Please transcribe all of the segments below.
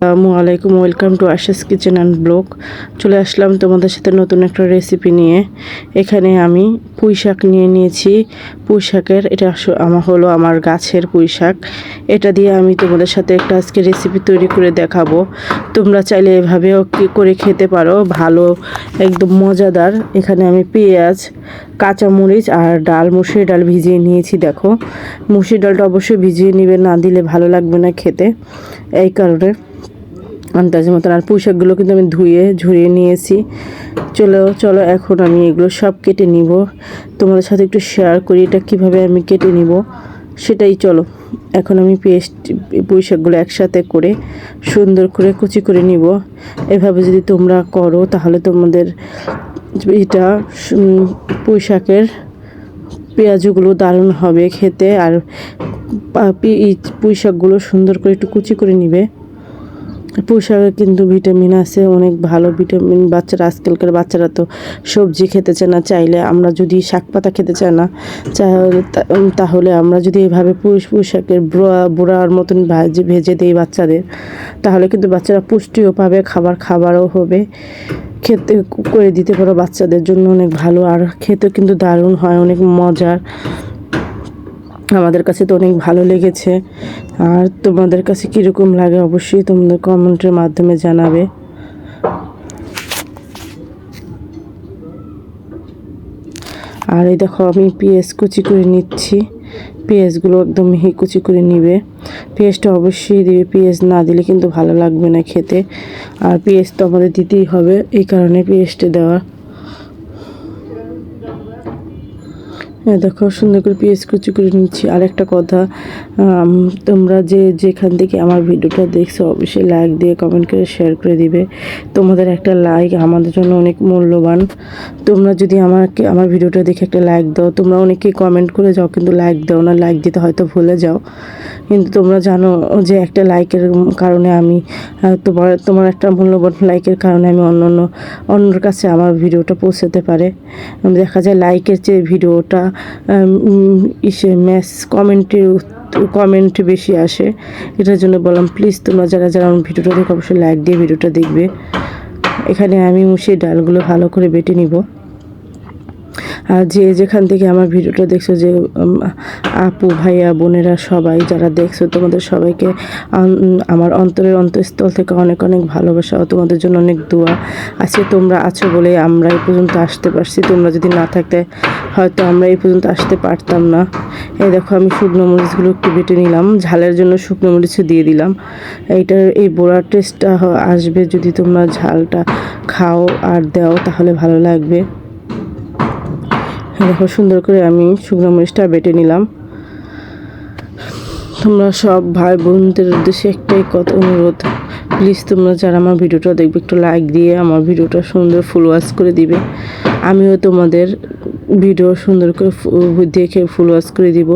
আসসালামু আলাইকুম, welcome to Asha's kitchen and blog. চলে আসলাম তোমাদের সাথে নতুন একটা রেসিপি নিয়ে। এখানে আমি পুঁই শাক নিয়ে নিয়েছি। পুঁই শাকের, এটা আমার হলো আমার গাছের পুঁই শাক। এটা দিয়ে আমি তোমাদের সাথে একটা আজকে রেসিপি তৈরি করে দেখাবো। তোমরা চাইলে এভাবেও কি করে খেতে পারো, ভালো, একদম মজাদার। এখানে আমি পেঁয়াজ, কাঁচামরিচ আর ডাল মুসুরি ডাল ভিজিয়ে নিয়েছি, দেখো। মুসুরি ডালটা অবশ্যই ভিজিয়ে নিবে, না দিলে ভালো লাগবে না খেতে, এই কারণে। আন্দাজের মতন। আর পুঁই শাকগুলো কিন্তু আমি ধুয়ে ঝরিয়ে নিয়েছি। চলো চলো এখন আমি এগুলো সব কেটে নিব। তোমাদের সাথে একটু শেয়ার করি এটা কীভাবে আমি কেটে নিব। সেটাই চলো। এখন আমি পেস্ট পুঁই শাকগুলো একসাথে করে সুন্দর করে কুচি করে নিব। এভাবে যদি তোমরা করো তাহলে তোমাদের এটা উম, পুঁই শাকের পেঁয়াজগুলো দারুণ হবে খেতে। আর পুঁই শাকগুলো সুন্দর করে একটু কুচি করে নিবে। পুঁই কিন্তু ভিটামিন আছে, অনেক ভালো ভিটামিন। বাচ্চারা, আজকালকার বাচ্চারা তো সবজি খেতে চায় না, চাইলে আমরা যদি শাক পাতা খেতে চায় না, তাহলে আমরা যদি এভাবে পুঁই পুঁই শাকের বুড়া, বুড়ার মতন ভাজে, ভেজে দিই বাচ্চাদের, তাহলে কিন্তু বাচ্চারা পুষ্টিও পাবে, খাবার খাবারও হবে। খেতে করে দিতে পারো বাচ্চাদের জন্য অনেক ভালো, আর খেতে কিন্তু দারুণ হয়, অনেক মজার। আমাদের কাছে তো অনেক ভালো লেগেছে। আর তোমাদের কাছে কীরকম লাগে অবশ্যই তোমাদের কমেন্টের মাধ্যমে জানাবে। আর এই দেখো, আমি পেঁয়াজ কুচি করে নিচ্ছি। পেঁয়াজগুলো একদম মিহি কুচি করে নিবে। পেঁয়াজটা অবশ্যই দিবে। পেঁয়াজ না দিলে কিন্তু ভালো লাগবে না খেতে। আর পেঁয়াজ তো আমাদের দিতেই হবে। এই কারণে পেঁয়াজটা দেওয়া দেখো, সুন্দর করে পেঁয়াজ কুচি করে নিচ্ছি। আর একটা কথা তোমরা যে যেখান থেকে আমার ভিডিওটা দেখছ, অবশ্যই লাইক দিয়ে কমেন্ট করে শেয়ার করে দিবে। তোমাদের একটা লাইক আমাদের জন্য অনেক মূল্যবান। তোমরা যদি আমাকে, আমার ভিডিওটা দেখে একটা লাইক দাও, তোমরা অনেকেই কমেন্ট করে যাও, কিন্তু লাইক দাও না লাইক দিতে হয়তো ভুলে যাও। কিন্তু তোমরা জানো যে একটা লাইকের কারণে আমি তোমার তোমার একটা মূল্যবান লাইকের কারণে আমি অন্য অন্য, অন্যর কাছে আমার ভিডিওটা পৌঁছাতে পারে। দেখা যায় লাইকের যে ভিডিওটা ইসে ম্যাস কমেন্টে কমেন্ট বেশি আসে। এটার জন্য বললাম প্লিজ তোমরা যারা যারা আমার ভিডিওটা দেখো, অবশ্যই লাইক দিয়ে ভিডিওটা দেখবে। এখানে আমি সেই ডালগুলো ভালো করে বেটে নিব। আর যে যেখান থেকে আমার ভিডিওটা দেখছ যে আপু, ভাইয়া, বোনেরা সবাই যারা দেখছ, তোমাদের সবাইকে আমার অন্তরের অন্তঃস্থল থেকে অনেক অনেক ভালোবাসা তোমাদের জন্য অনেক দোয়া। আছে তোমরা আছো বলে আমরা এই পর্যন্ত আসতে পারছি। তোমরা যদি না থাকতে, হয়তো আমরা এই পর্যন্ত আসতে পারতাম না। এই দেখো, আমি শুকনো মরিচগুলো একটু বেটে নিলাম। ঝালের জন্য শুকনো মরিচও দিয়ে দিলাম। এইটার, এই বোড়ার টেস্টটা আসবে যদি তোমরা ঝালটা খাও আর দাও, তাহলে ভালো লাগবে। দেখো, সুন্দর করে আমি শুকনো মরিচটা বেটে নিলাম। তোমরা সব ভাই বোনদের উদ্দেশ্যে একটাই কথা, অনুরোধ। প্লিজ তোমরা যারা আমার ভিডিওটা দেখবে, একটু লাইক দিয়ে আমার ভিডিওটা সুন্দর ফুল ওয়াশ করে দিবে। আমিও তোমাদের ভিডিও সুন্দর করে দেখে ফুল ওয়াশ করে দিব।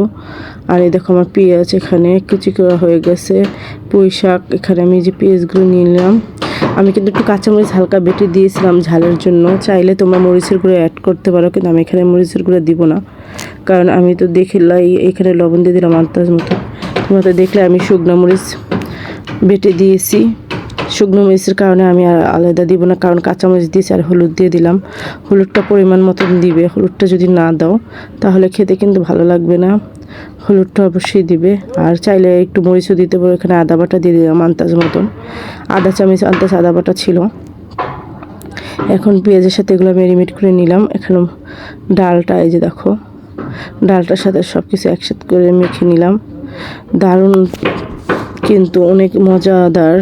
আর এই দেখো, আমার পেঁয়াজ এখানে কুচি করা হয়ে গেছে। পুঁই শাক এখানে আমি যে পেঁয়াজগুলো নিলাম। আমি কিন্তু একটু কাঁচামরিচ হালকা বেটে দিয়েছিলাম ঝালের জন্য। চাইলে তোমরা মরিচের গুঁড়ো অ্যাড করতে পারো, কিন্তু আমি এখানে মরিচের গুঁড়ো দিব না। কারণ আমি তো দেখিলাই এখানে লবণ দিয়ে দিলাম আন্দাজ মতো। তোমরা তো দেখলে আমি শুকনো মরিচ বেটে দিয়েছি। শুকনো মরিচের কারণে আমি আর আলাদা দিব না, কারণ কাঁচামরিচ দিয়েছি আর হলুদ দিয়ে দিলাম। হলুদটা পরিমাণ মতন দিবে, হলুদটা যদি না দাও, তাহলে খেতে কিন্তু ভালো লাগবে না। হলুদটা অবশ্যই দিবে। আর চাইলে একটু মরিচও দিতে পারো, এখানে আদা বাটা দিয়ে দিলাম আন্দাজ মতন। আদা চামচ আন্দাজ আদা বাটা ছিল। এখন পেঁয়াজের সাথে এগুলো ম্যারিনেট করে নিলাম। এখানে ডালটা, এই যে দেখো, ডালটার সাথে সব কিছু একসাথে করে মেখে নিলাম। দারুণ কিন্তু অনেক মজাদার।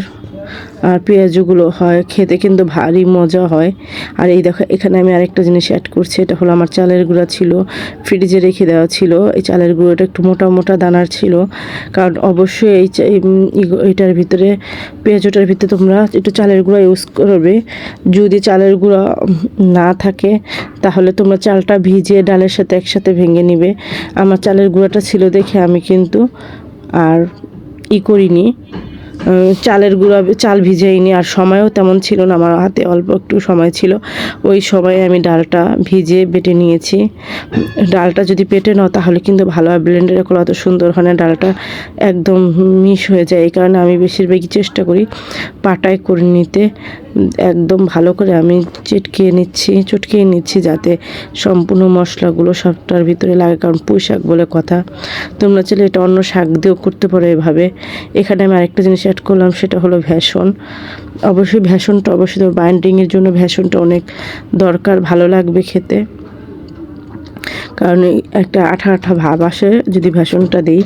আর পেঁয়াজগুলো হয়, খেতে কিন্তু ভারী মজা হয়। আর এই দেখো, এখানে আমি আরেকটা জিনিস অ্যাড করছি, এটা হলো আমার চালের গুঁড়া ছিল ফ্রিজে রেখে দেওয়া ছিল। এই চালের গুঁড়োটা একটু মোটা মোটা দানার ছিল। কারণ অবশ্যই এই এটার ভিতরে, পেঁয়াজটার ভিতরে তোমরা একটু চালের গুঁড়া ইউজ করবে। যদি চালের গুঁড়া না থাকে, তাহলে তোমরা চালটা ভিজিয়ে ডালের সাথে একসাথে ভেঙে নিবে। আমার চালের গুঁড়াটা ছিল দেখে আমি কিন্তু আর ই করিনি। চালের গুঁড়া, চাল ভিজাইনি আর সময়ও তেমন ছিল না, আমার হাতে অল্প একটু সময় ছিল। ওই সময়ে আমি ডালটা ভিজে বেটে নিয়েছি। ডালটা যদি পেটে নাও তাহলে কিন্তু ভালো হয় ব্লেন্ডারে করলে অত সুন্দর হয় না, ডালটা একদম মিস হয়ে যায়। এই কারণে আমি বেশিরভাগই চেষ্টা করি পাটায় করে নিতে। একদম ভালো করে আমি চিটকিয়ে নিচ্ছি, চটকিয়ে নিচ্ছি যাতে সম্পূর্ণ মশলাগুলো সবটার ভিতরে লাগে। কারণ পুঁই শাক বলে কথা। তোমরা চাইলে এটা অন্য শাক দিয়েও করতে পারো এভাবে। এখানে আমি আরেকটা জিনিস অ্যাড করলাম, সেটা হলো ভ্যাসন অবশ্যই ভ্যাসনটা অবশ্যই বাইন্ডিংয়ের জন্য ভ্যাসনটা অনেক দরকার, ভালো লাগবে খেতে। কারণ একটা আঠা আঠা ভাব আসে যদি ভ্যাসনটা দিই।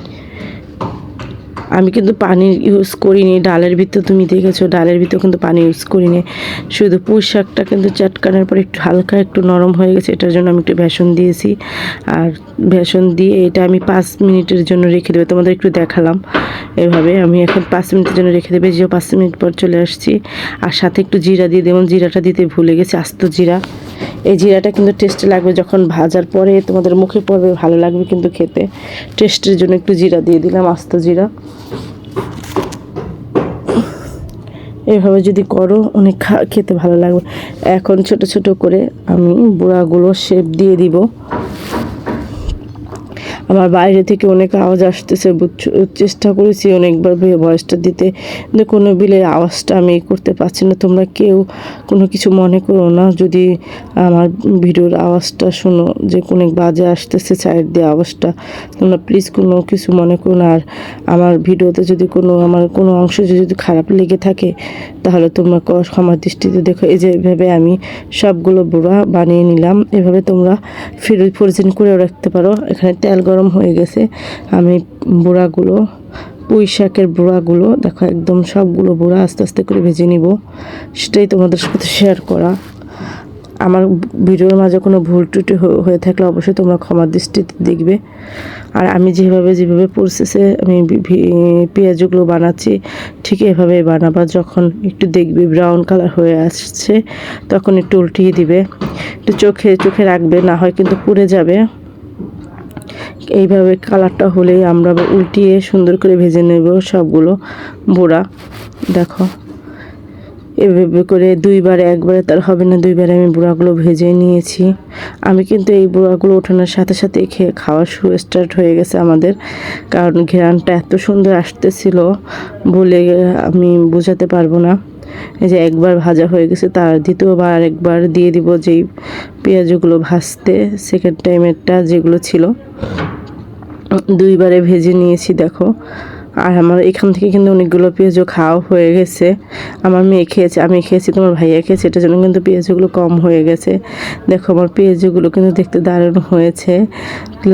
আমি কিন্তু পানি ইউজ করিনি, ডালের ভিতর তুমি দেখেছ, ডালের ভিতর কিন্তু পানি ইউজ করিনি। শুধু পুঁই শাকটা কিন্তু চাটকানোর পর একটু হালকা একটু নরম হয়ে গেছে, এটার জন্য আমি একটু বেসন দিয়েছি। আর বেসন দিয়ে এটা আমি পাঁচ মিনিটের জন্য রেখে দেবো, তোমাদের একটু দেখালাম। এভাবে আমি এখন পাঁচ মিনিটের জন্য রেখে দেবে যে পাঁচ মিনিট পর চলে আসছি। আর সাথে একটু জিরা দিয়ে দেবো, জিরাটা দিতে ভুলে গেছি, আস্ত জিরা। এই জিরাটা কিন্তু টেস্টে লাগবে যখন ভাজার পরে, তোমাদের মুখে পড়বে, ভালো লাগবে কিন্তু খেতে। টেস্টের জন্য একটু জিরা দিয়ে দিলাম, আস্ত জিরা। এভাবে যদি করো, অনেক খেতে ভালো লাগবে। এখন ছোট ছোট করে আমি বুড়াগুলো শেপ দিয়ে দিব। আমার বাইরে থেকে অনেক আওয়াজ আসতেছে চেষ্টা করেছি অনেকবার ভয়েসটা দিতে। কিন্তু কোনো বিলে আওয়াজটা আমি করতে পারছি না। তোমরা কেউ কোনো কিছু মনে করো না। যদি আমার ভিডিওর আওয়াজটা শোনো, যে কোনো বাজে আসতেছে সাইড দিয়ে আওয়াজটা, তোমরা প্লিজ কোনো কিছু মনে করো না। আর আমার ভিডিওতে যদি কোনো, আমার কোনো অংশ যদি খারাপ লেগে থাকে, তাহলে তোমরা ক্ষমার দৃষ্টিতে দেখো। এই যে এভাবে আমি সবগুলো বুড়া বানিয়ে নিলাম। এভাবে তোমরা ফির ফ্রোজেন করেও রাখতে পারো। এখানে তেল গরম হয়ে গেছে। আমি বুড়াগুলো, পুঁই শাকের বুড়াগুলো, দেখো একদম সবগুলো বুড়া আস্তে আস্তে করে ভেজে নিব। সেটাই তোমাদের সাথে শেয়ার করা। আমার ভিডিওর মাঝে কোনো ভুল টুটি হয়ে থাকলে অবশ্যই তোমরা ক্ষমার দৃষ্টিতে দেখবে। আর আমি যেভাবে যেভাবে প্রসেসে আমি পেঁয়াজগুলো বানাচ্ছি, ঠিক এভাবে বানাবা। যখন একটু দেখবে ব্রাউন কালার হয়ে আসছে, তখন একটু উল্টিয়ে দিবে। একটু চোখে চোখে রাখবে, না হয় কিন্তু পুড়ে যাবে। এইভাবে কালারটা হলেই আমরা উল্টিয়ে সুন্দর করে ভেজে নেব সবগুলো বোড়া। দেখো, এভাবে করে দুইবার, একবারে তার হবে না, দুইবার আমি বুড়াগুলো ভেজে নিয়েছি। আমি কিন্তু এই বুড়াগুলো ওঠানোর সাথে সাথে খেয়ে খাওয়া শুরু স্টার্ট হয়ে গেছে আমাদের, কারণ ঘেরানটা এত সুন্দর আসতেছিল বলে আমি বোঝাতে পারব না। এই যে একবার ভাজা হয়ে গেছে তার দ্বিতীয়বার আরেকবার দিয়ে দিব যেই পেঁয়াজগুলো ভাজতে সেকেন্ড টাইমেরটা যেগুলো ছিল। দুইবারে ভেজে নিয়েছি, দেখো। আর আমার এখান থেকে কিন্তু অনেকগুলো পেঁয়াজও খাওয়া হয়ে গেছে। আমার মেয়ে খেয়েছে, আমি খেয়েছি, তোমার ভাইয়া খেয়েছে, এটার জন্য কিন্তু পেঁয়াজগুলো কম হয়ে গেছে। দেখো, আমার পেঁয়াজগুলো কিন্তু দেখতে দারুণ হয়েছে।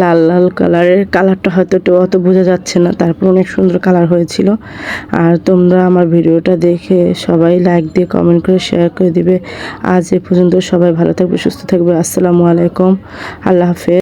লাল লাল কালারের কালারটা হয়তো একটু অত বোঝা যাচ্ছে না, তারপর অনেক সুন্দর কালার হয়েছিল। আর তোমরা আমার ভিডিওটা দেখে সবাই লাইক দিয়ে কমেন্ট করে শেয়ার করে দিবে। আজ এ পর্যন্ত সবাই ভালো থাকবে, সুস্থ থাকবে, আসসালামু আলাইকুম। আল্লাহ হাফেজ।